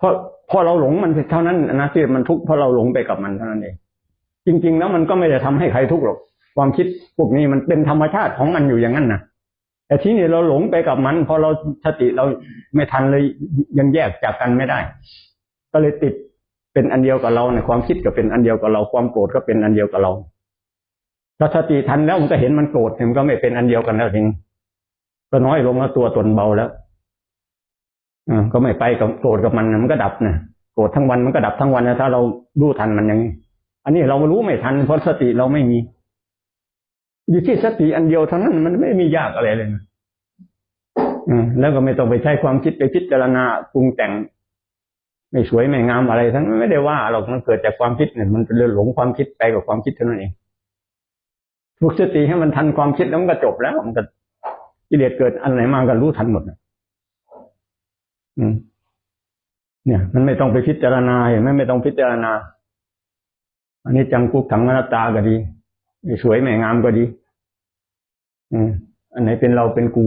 เพราะพอเราหลงมันเท่านั้นนะที่มันทุกข์เพราะเราหลงไปกับมันเท่านั้นเองจริง ๆ แล้วมันก็ไม่ได้ทำให้ใครทุกข์หรอกความคิดพวกนี้มันเป็นธรรมชาติของมันอยู่อย่างนั้นนะแต่ที่นี่เราหลงไปกับมัน พอเราสติเราไม่ทันเลยยังแยกจากกันไม่ได้ ก็เลยติดเป็นอันเดียวกับเราในยความคิดก็เป็นอันเดียวกับเราความโกรธก็เป็นอันเดียวกับเราถ้าสติทันแล้วมันก็เห็นมันโกรธมันก็ไม่เป็นอันเดียวกันแล้วจริงก็น้อยลงแล้วตัวตนเบาแล้ว ก็ไม่ไปกับโกรธกับมันมันก็ดับนะโกรธทั้งวันมันก็ดับทั้งวันนะถ้าเรารู้ทันมันอย่างนี้อันนี้เรารู้ไม่ทันเพราะสติเราไม่มี อยู่ที่สติอันเดียวเท่านั้นมันไม่มียากอะไรเลยนะอืมแล้วก็ไม่ต้องไปใช้ความคิดไปพิจารณาปรุงแต่ง ไม่สวยไม่งามอะไร ทั้งไม่ได้ว่าหรอกมันเกิดจากความคิดเนี่ยมันเลยหลงความคิดไปกับความคิดเท่านั้นเองฝึกสติให้มันทันความคิดแล้วมันก็จบแล้วมันก็กิเลสเกิดอันไหนมาก็รู้ทันหมดนะ เนี่ย มันไม่ต้องไปพิจารณาเห็นไหมไม่ต้องพิจารณา อันนี้จังกุกขังอนัตตาก็ดีสวยไม่งามก็ดี อืมอันไหนเป็นเราเป็นกู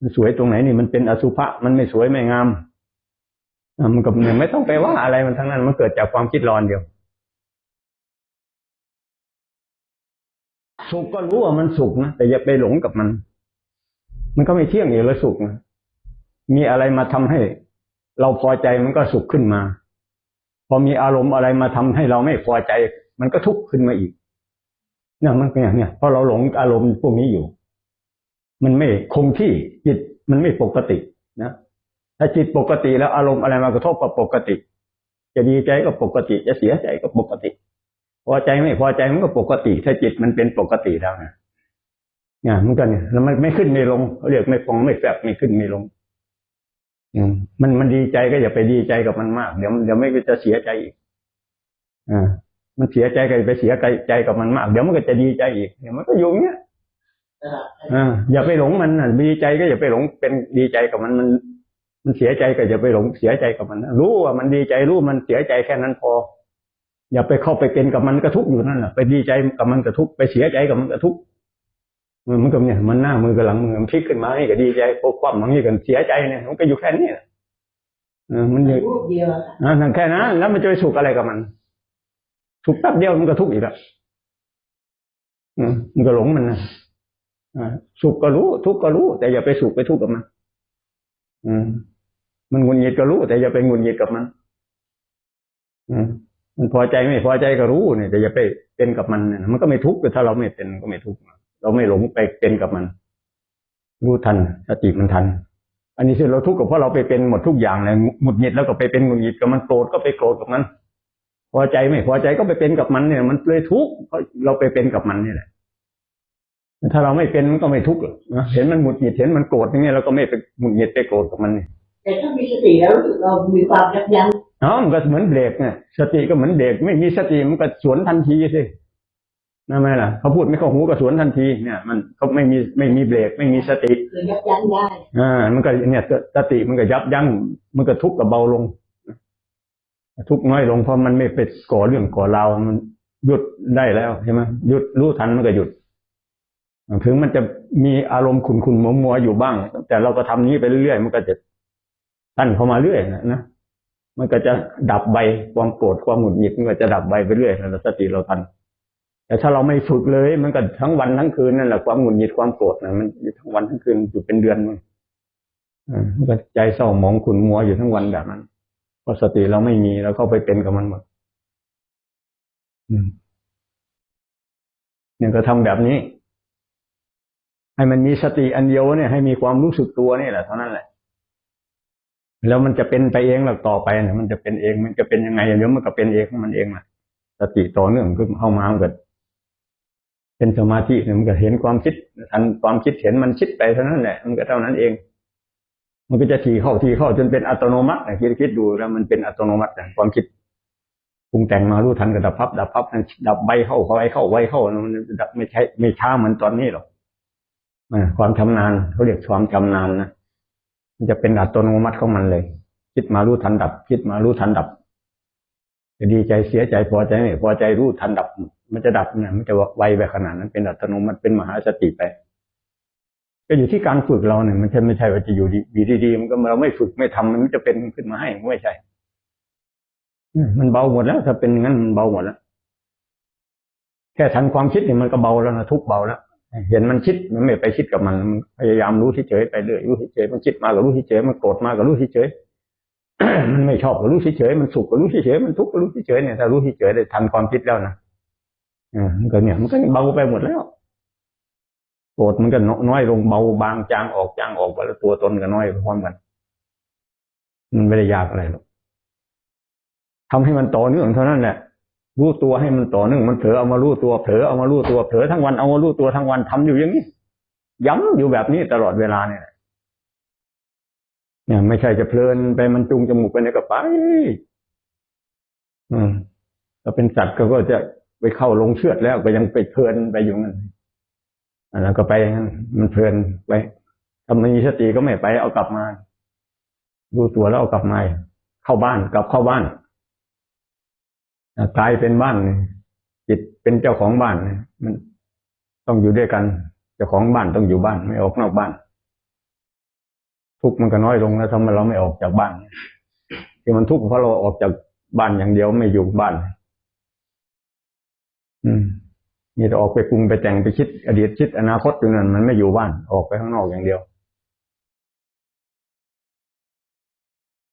มันสวยตรงไหนนี่มันเป็นอสุภะมันไม่สวยไม่งามมันก็เนี่ยไม่ต้องไปว่าอะไรมันทั้งนั้น มันเกิดจากความคิดร้อนเดียวสุขก็รู้ว่ามันสุขนะแต่อย่าไปหลงกับมัน มันก็ไม่เที่ยงอยู่แล้วสุขนะ มีอะไรมาทำให้ เราพอใจมันก็สุขขึ้นมา พอมีอารมณ์อะไรมาทำให้เราไม่พอใจ มันก็ทุกข์ขึ้นมาอีกเนี่ยมันเป็นอย่างเนี้ยเพราะเราหลงอารมณ์พวกนี้อยู่ มันไม่คงที่จิตมันไม่ปกตินะถ้าจิตปกติแล้วอารมณ์อะไรมากระทบกับปกติ จะดีใจก็ปกติ จะเสียใจก็ปกติ พอใจไม่พอใจมันก็ปกติ ถ้าจิตมันเป็นปกติแล้วนะเนี่ยมันก็เนี่ยแล้วมันไม่ขึ้นไม่ลงเขาเรียกไม่ฟองไม่แฝบไม่ขึ้นไม่ลง มมันมันดีใจก็อย่าไปดีใจกับมันมาก เดี๋ยวเดี๋ยวไม่จะเสียใจอีกอ่ามันเสียใจก็อย่าไปเสียใจกับมันมาก เดี๋ยวมันก็จะดีใจอีกเดี๋ยวมันก็อยู่อย่างเงี้ยอ่าอย่าไปหลงมันน่ะดีใจก็อย่าไปหลงเป็นดีใจกับมันมัน มันเสียใจก็อย่าไปหลงเสียใจกับมันนะรู้ว่ามันดีใจรู้มันเสียใจแค่นั้นพอ อย่าไปเข้าไปเป็นกับมันก็ทุกข์อยู่นั่นแหละไปดีใจกับมันก็ทุกข์ไปเสียใจกับมันก็ทุกข์ มันก็เนี่ยมันหน้ามือกับหลังมือมันพลิกขึ้นมาให้ก็ดีใจพวกความมันนี่กันเสียใจเนี่ยมันก็อยู่แค่นี้แหละเออมันอยู่รูปเดียวอะอ่าแค่นั้นแล้วมันจะไปสุขอะไรกับมันสุขแป๊บเดียวมันก็ทุกข์อีกแล้วอืมมันก็หลงมันนะอ่าสุขก็รู้ ทุกข์ก็รู้ แต่อย่าไปสุขไปทุกข์กับมันอืมมันหงุดหงิดก็รู้ แต่อย่าไปหงุดหงิดกับมัน อืมมันพอใจไม่พอใจก็รู้เนี่ยแต่อย่าไปเป็นกับมันเนี่ยมันก็ไม่ทุกข์ถ้าเราไม่เป็นก็ไม่ทุกข์ เราไม่หลงไปเป็นกับมัน รู้ทันสติมันทัน อันนี้คือเราทุกข์กับเพราะเราไปเป็นหมดทุกอย่างเลยหงุดหงิดแล้วก็ไปเป็นหงุดหงิดกับมันโกรธก็ไปโกรธกับมันพอใจไม่พอใจก็ไปเป็นกับมันเนี่ย มันเลยทุกข์เพราะเราไปเป็นกับมันนี่แหละถ้าเราไม่เป็นมันก็ไม่ทุกข์หรอกนะเห็นมันหงุดหงิดเห็นมันโกรธอย่างเงี้ยเราก็ไม่ไปหงุดหงิดไปโกรธกับมันเนี่ยแต่ถ้ามีสติแล้วเรามีความยับยั้งอ๋อมันก็เหมือนเบรกเนี่ยสติก็เหมือนเบรกไม่มีสติมันก็สวนทันทีสิ นั่นไหมล่ะเขาพูดไม่เข้าหูก็สวนทันทีเนี่ย มันเขาไม่มีไม่มีเบรกไม่มีสติคือยับยั้งได้อ่ามันก็เนี่ยสติมันก็ยับยั้งมันก็ทุกข์กับเบาลง ทุกข์น้อยลงเพราะมันไม่ไปก่อเรื่องก่อราวมันหยุดได้แล้วใช่ไหมหยุดรู้ทันมันก็หยุด ถึงมันจะมีอารมณ์ขุนขุนมัวมัวๆอยู่บ้าง แต่เราก็ทำนี้ไปเรื่อยๆมันก็จะตั้นเข้ามาเรื่อยนะนะมันก็จะดับใบความโกรธความหงุดหงิดมันก็จะดับใบไปเรื่อยแล้วสติเราทัน แต่ถ้าเราไม่ฝึกเลยมันก็ทั้งวันทั้งคืนนั่นแหละความหงุดหงิดความโกรธนะมันอยู่ทั้งวันทั้งคืนอยู่เป็นเดือนมันมันก็ใจเศร้าหมองขุ่นมัวอยู่ทั้งวันแบบนั้นเพราะสติเราไม่มีเราเข้าไปเป็นกับมันหมดอืมเนี่ยก็ทำแบบนี้ ให้มันมีสติอันเดียวเนี่ย ให้มีความรู้สึกตัวนี่แหละเท่านั้นแหละ แล้วมันจะเป็นไปเองหรอกต่อไปเนี่ยมันจะเป็นเอง มันจะเป็นยังไงเดี๋ยวมันก็เป็นเองของมันเองแหละสติต่อเนื่องขึ้นเข้ามามันก็ เป็นสมาธิเนี่ยมันก็เห็นความคิดทันความคิดเห็นมันคิดไปเท่านั้นแหละมันก็เท่านั้นเอง มันก็จะทีเข้าทีเข้าจนเป็นอัตโนมัติคิดคิดดูแล้วมันเป็นอัตโนมัติความคิดปรุงแต่งมารู้ทันก็ดับพับดับพับดับใบเข้าไวเข้าไวเข้ามันดับไม่ใช่ไม่ช้าเหมือนตอนนี้หรอกความชำนาญเขาเรียกความชำนาญนะมันจะเป็นอัตโนมัติของมันเลย คิดมารู้ทันดับ คิดมารู้ทันดับจะดีใจเสียใจพอใจไม่พอใจรู้ทันดับ มันจะดับเนี่ยมันจะไวไปขนาดนั้นเป็นอัตโนมัติเป็นมหาสติไป ก็อยู่ที่การฝึกเราเนี่ยมันใช่ไม่ใช่ว่าจะอยู่ดีดีมันก็เราไม่ฝึกไม่ทำมันจะเป็นขึ้นมาให้ไม่ใช่มันเบาหมดแล้ว ถ้าเป็นงั้นมันเบาหมดแล้วแค่ทันความคิดเนี่ยมันก็เบาแล้วนะทุกเบาแล้วเห็นมันคิดมันไม่ไปคิดกับมันมันพยายามรู้ที่เฉยไปเรื่อยรู้ที่เฉยมันคิดมาก็รู้ที่เฉยมันโกรธมาก็รู้ที่เฉยมันไม่ชอบก็รู้ที่เฉยมันสุขก็รู้ที่เฉยมันทุกข์ก็รู้ที่เฉยเนี่ยถ้ารู้ที่เฉยได้ทันความคิดแล้วนะ อ่ามันก็เนี่ย มันก็เบาไปหมดแล้วโกรธมันก็น้อยลงเบาบางจางออกจางออกไปแล้วตัวตนก็น้อยพร้อมกัน มันไม่ได้ยากอะไรหรอกทำให้มันต่อเนื่องเท่านั้นแหละรู้ตัวให้มันต่อเนื่องมันเผลอเอามารู้ตัวเผลอเอามารู้ตัวเผลอทั้งวันเอามารู้ตัวทั้งวันทำอยู่อย่างนี้ย้ำอยู่แบบนี้ตลอดเวลาเนี่ยเนี่ยไม่ใช่จะเพลินไปมันจุงจมูกไปในกระไปอืมถ้าเป็นสัตว์ก็ก็จะ ไปเข้าลงเชือดแล้วก็ยังไปเพลินไปอยู่นั่นแล้วก็ไปนั้นมันเพลินไปถ้าไม่มีสติก็ไม่ไปเอากลับมารู้ตัวแล้วเอากลับมา เข้าบ้านกลับเข้าบ้านกลายเป็นบ้านจิตเป็นเจ้าของบ้านมันต้องอยู่ด้วยกัน เจ้าของบ้านต้องอยู่บ้าน ไม่ออกนอกบ้าน ทุกมันก็น้อยลงแล้วทำไมเราไม่ออกจากบ้านที่มันทุกข์เพราะเราออกจากบ้านอย่างเดียวไม่อยู่บ้าน มีแต่ออกไปปรุงไปแต่งไปคิด อดีตคิดอนาคตอยู่นั่นมันไม่อยู่บ้านออกไปข้างนอกอย่างเดียว